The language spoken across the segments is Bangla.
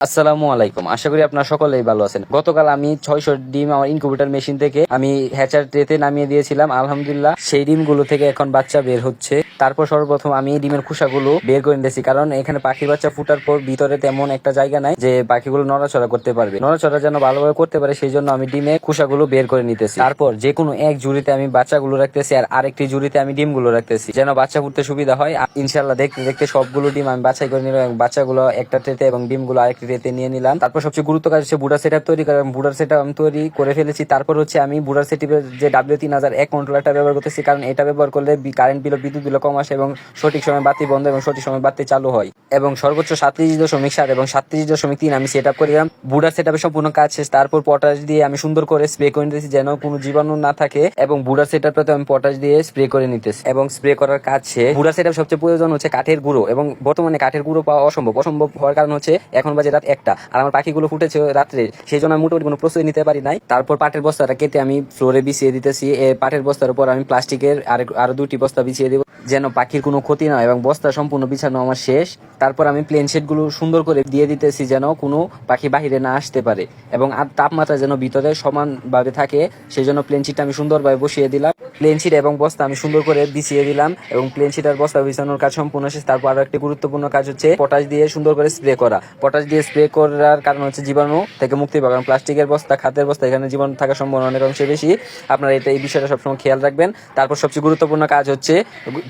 আসসালামু আলাইকুম। আশা করি আপনারা সকলেই ভালো আছেন। গতকাল আমি ছয়শো ডিম আমার ইনকিউবেটর মেশিন থেকে আমি হ্যাচার ট্রেতে নামিয়ে দিয়েছিলাম। আলহামদুলিল্লাহ, সেই ডিমগুলো থেকে এখন বাচ্চা বের হচ্ছে। তারপর সর্বপ্রথম আমি ডিমের খোসাগুলো বের করে নিতেছি। কারণ এখানে পাখির বাচ্চা ফুটার পর ভিতরে তেমন একটা জায়গা নাই যে পাখিগুলো নড়াচড়া করতে পারবে। নড়াচড়া যেন ভালোভাবে করতে পারে, সেই জন্য আমি ডিমে খোসাগুলো বের করে নিতেছি। তারপর যে কোনো এক জুড়িতে আমি বাচ্চাগুলো রাখতেছি আর আরেকটি জুড়িতে আমি ডিমগুলো রাখতেছি। যেন বাচ্চা ফুটতে সুবিধা হয়। ইনশাল্লাহ দেখতে দেখতে সবগুলো ডিম আমি বাছাই করে নিলাম বাচ্চাগুলো একটা ট্রেতে এবং ডিমগুলো আরেকটি ট্রেতে নিয়ে নিলাম। তারপর সবচেয়ে গুরুত্ব কাজ হচ্ছে বুড়া সেটআপ তৈরি করা বুড়ার সেটআপ আমি তৈরি করে ফেলেছি। তারপর হচ্ছে আমি বুড়ার সেটআপের যে ডাব্লিউ তিন হাজার এক কন্ট্রোলারটা ব্যবহার করতেছি, কারণ এটা ব্যবহার করলে কারেন্ট বিল বিদ্যুৎ বিল কম আসে এবং সঠিক সময় বাতি বন্ধ এবং সঠিক সময় বাতি চালু হয়। এবং সর্বোচ্চ সাতত্রিশ দশমিক সাত এবং সাতত্রিশ দশমিক তিন আমি সেট আপ করিলাম। বুড়ার সেট আপে সম্পূর্ণ কাজ শেষ। তারপর পটাশ দিয়ে আমি সুন্দর করে স্প্রে করে নিতেছি যেন কোনো জীবাণু না থাকে এবং বুড়ার সেট আপটাতে আমি পটাশ দিয়ে স্প্রে করে নিতেছি এবং স্প্রে করার কাজ শেষ। বুড়ার সেট আপ সবচেয়ে প্রয়োজন হচ্ছে কাঠের গুঁড়ো এবং বর্তমানে কাঠের গুঁড়ো পাওয়া অসম্ভব। অসম্ভব হওয়ার কারণ হচ্ছে এখন বাজে রাত একটা। আর আমার পাখিগুলো ফুটেছে রাত্রে। সেই জন্য আমি মোটামুটি কোনো প্রস্তুতি নিতে পারি নাই। তারপর পাটের বস্তাটা কেটে আমি ফ্লোরে বিছিয়ে দিতেছি। এই পাটের বস্তার উপর আমি প্লাস্টিকের আর আরও দুটি বস্তা বিছিয়ে দেবো যেন পাখির কোনো ক্ষতি না এবং বস্তা সম্পূর্ণ বিছানো আমার শেষ। তারপর আমি প্লেনগুলো সুন্দর করে দিয়ে দিতেছি যেন কোনো পাখি বাহিরে না আসতে পারে এবং আর তাপমাত্রা যেন ভিতরে সমানভাবে থাকে, সেই জন্য প্লেন শিটটা আমি সুন্দরভাবে বসিয়ে দিলাম। প্লেন শিট এবং বস্তা আমি সুন্দর করে বিছিয়ে দিলাম এবং প্লেন শিট আর বস্তা বিছানোর কাজ সম্পূর্ণ শেষ। তারপর আরও একটি গুরুত্বপূর্ণ কাজ হচ্ছে পটাশ দিয়ে সুন্দর করে স্প্রে করা। পটাশ দিয়ে স্প্রে করার কারণ হচ্ছে জীবাণু থেকে মুক্তি পাওয়া। কারণ প্লাস্টিকের বস্তা খাদ্যের বস্তা এখানে জীবাণু থাকার সম্ভাবনা অনেক অংশে বেশি। আপনারা এটা এই বিষয়টা সবসময় খেয়াল রাখবেন। তারপর সবচেয়ে গুরুত্বপূর্ণ কাজ হচ্ছে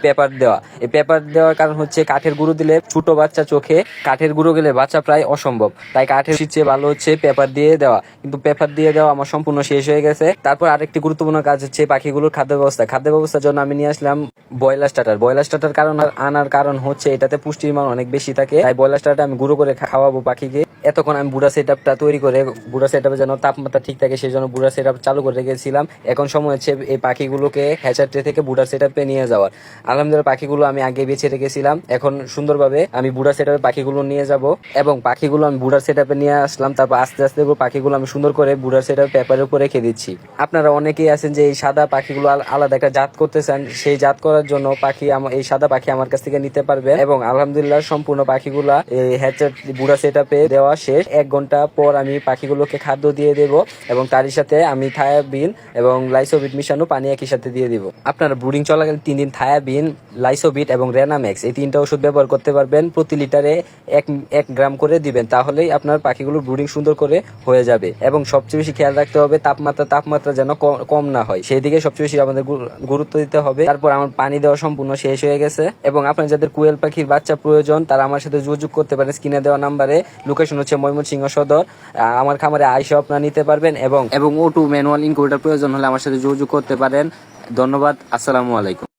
পেপার দেওয়া। এই পেপার দেওয়ার কারণ হচ্ছে কাঠের গুঁড়ো দিলে ছোট বাচ্চা চোখে কাঠের গুঁড়ো গেলে বাচ্চা প্রায় অসম্ভব। তাই কাঠের চেয়ে ভালো হচ্ছে পেপার দিয়ে দেওয়া। কিন্তু পেপার দিয়ে দেওয়া আমার সম্পূর্ণ শেষ হয়ে গেছে। তারপর আরেকটি গুরুত্বপূর্ণ কাজ হচ্ছে পাখিগুলোর খাদ্য ব্যবস্থা খাদ্য ব্যবস্থার জন্য আমি নিয়ে আসলাম ব্রয়লার স্টার্টার ব্রয়লার স্টার্টার কারণ আনার কারণ হচ্ছে এটাতে পুষ্টির মান অনেক বেশি থাকে। তাই ব্রয়লার স্টার্টার আমি গুঁড়ো করে খাওয়াবো পাখিকে। এতক্ষণ আমি বুড়া সেট আপটা তৈরি করে, বুড়া সেট যেন তাপমাত্রা ঠিক থাকে, সেই জন্য বুড়া সেট চালু করে রেখেছিলাম। এখন সময় হচ্ছে এই পাখিগুলোকে হ্যাচার ট্রে থেকে বুড়া সেট আপে নিয়ে যাওয়ার। আলহামদুলিল্লাহ, পাখিগুলো আমি আগে বেছে রেখেছিলাম। এখন সুন্দরভাবে আমি বুড়া সেট পাখিগুলো নিয়ে যাব এবং পাখিগুলো আমি বুড়ার সেট নিয়ে আসলাম। তারপর আস্তে আস্তে পাখিগুলো আমি সুন্দর করে বুড়ার সেট পেপারের উপর রেখে দিচ্ছি। আপনারা অনেকেই আছেন যে এই সাদা পাখিগুলো আলাদা একটা জাত করতে চান সেই জাত করার জন্য পাখি এই সাদা পাখি আমার কাছ থেকে নিতে পারবে এবং আলহামদুলিল্লাহ, সম্পূর্ণ পাখিগুলা এই হ্যাচার বুড়া সেট দেওয়া শেষ। এক ঘণ্টা পর আমি পাখিগুলোকে খাদ্য দিয়ে দেব এবং তারই সাথে আমি থায়াবিন এবং লাইসোবিট মিশানো পানি একই সাথে দিয়ে দিব। আপনারা ব্রুডিং চলাকালীন তিন দিন থায়াবিন, লাইসোবিট এবং রেনাম্যাক্স এই তিনটা ওষুধ ব্যবহার করতে পারবেন। প্রতি লিটারে এক এক গ্রাম করে দিবেন, তাহলেই আপনার পাখিগুলো ব্রুডিং সুন্দর করে হয়ে যাবে এবং সবচেয়ে বেশি খেয়াল রাখতে হবে তাপমাত্রা তাপমাত্রা যেন কম না হয়। সেই দিকে সবচেয়ে বেশি আমাদের গুরুত্ব দিতে হবে। তারপর আমার পানি দেওয়া সম্পূর্ণ শেষ হয়ে গেছে এবং আপনার যাদের কুয়েল পাখির বাচ্চা প্রয়োজন, তারা আমার সাথে যোগাযোগ করতে পারেন স্ক্রিনে দেওয়া নাম্বারে। লোকেশন হচ্ছে ময়মনসিংহ সদর। আমার খামারে আইসে আপনারা নিতে পারবেন এবং এবং টু ম্যানুয়াল ইনকিউবেটর প্রয়োজন হলে আমার সাথে যোগাযোগ করতে পারেন। ধন্যবাদ, আসসালামু আলাইকুম।